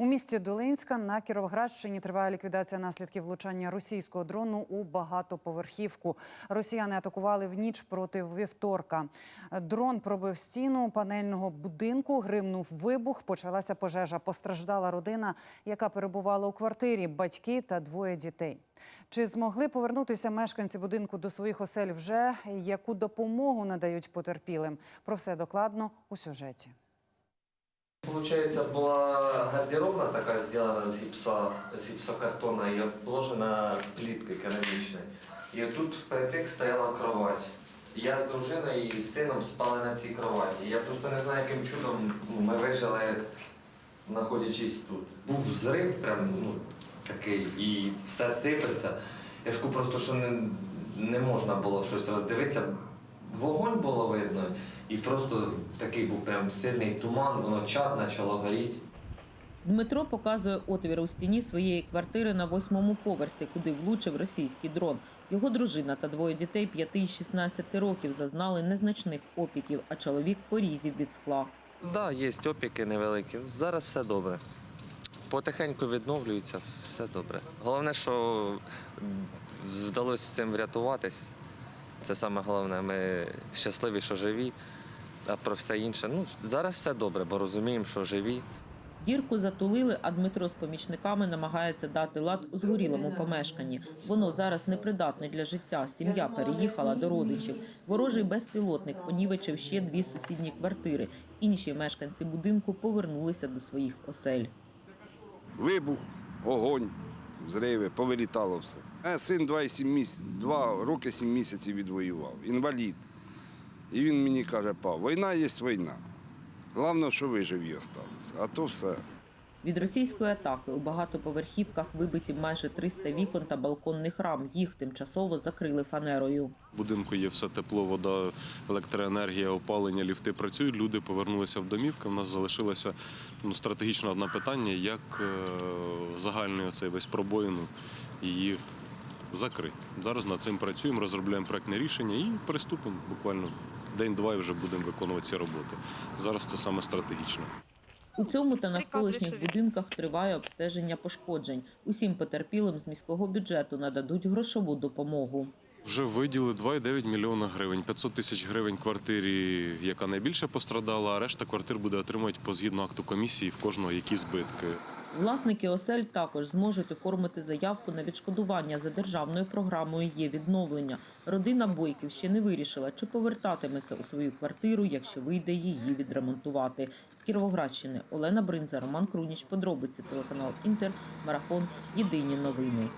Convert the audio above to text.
У місті Долинська на Кіровоградщині триває ліквідація наслідків влучання російського дрону у багатоповерхівку. Росіяни атакували в ніч проти вівторка. Дрон пробив стіну панельного будинку, гримнув вибух. Почалася пожежа. Постраждала родина, яка перебувала у квартирі, батьки та двоє дітей. Чи змогли повернутися мешканці будинку до своїх осель вже? Яку допомогу надають потерпілим? Про все докладно у сюжеті. Получается, была гардеробна такая сделана с, гипса, с гипсокартона и обложена плиткой керамічною. І тут впритик стояла кровать. Я з дружиною і з сином спали на цій кроваті. Я просто не знаю, яким чудом ну, ми вижили, знаходячись тут. Був взрив, прям ну, такий, і все сипеться. Я кажу просто, що не, не можна було щось роздивитися. Вогонь було видно, і просто такий був прям сильний туман, воно чад почало горіти. Дмитро показує отвір у стіні своєї квартири на восьмому поверсі, куди влучив російський дрон. Його дружина та двоє дітей 5 і 16 років зазнали незначних опіків, а чоловік порізів від скла. Так, да, є опіки невеликі. Зараз все добре. Потихеньку відновлюється, все добре. Головне, що вдалося цим врятуватись. Це саме головне. Ми щасливі, що живі, а про все інше. Ну, зараз все добре, бо розуміємо, що живі. Дірку затулили, а Дмитро з помічниками намагається дати лад у згорілому помешканні. Воно зараз непридатне для життя. Сім'я переїхала до родичів. Ворожий безпілотник понівечив ще дві сусідні квартири. Інші мешканці будинку повернулися до своїх осель. Вибух, огонь, взриви, повилітало все. А син 2,7 місяць, 2 роки 7 місяців відвоював, інвалід. І він мені каже, пап, війна є війна. Головне, що ви живі залишилися, а то все. Від російської атаки у багатоповерхівках вибиті майже 300 вікон та балконних рам. Їх тимчасово закрили фанерою. В будинку є все тепло, вода, електроенергія, опалення, ліфти працюють. Люди повернулися в домівки. У нас залишилося ну, стратегічно одне питання, як е, загальний оцей весь пробоїну її закрити. Зараз над цим працюємо, розробляємо проектне рішення і приступимо буквально день-два і вже будемо виконувати ці роботи. Зараз це саме стратегічно. У цьому та навколишніх будинках триває обстеження пошкоджень. Усім потерпілим з міського бюджету нададуть грошову допомогу. Вже виділи 2,9 мільйона гривень, 500 тисяч гривень квартирі, яка найбільше пострадала, а решта квартир буде отримувати по згідно акту комісії в кожного які збитки. Власники осель також зможуть оформити заявку на відшкодування за державною програмою є відновлення. Родина Бойків ще не вирішила, чи повертатиметься у свою квартиру, якщо вийде її відремонтувати. З Кіровоградщини Олена Бринза, Роман Круніч, подробиці телеканал Інтер, марафон. Єдині новини.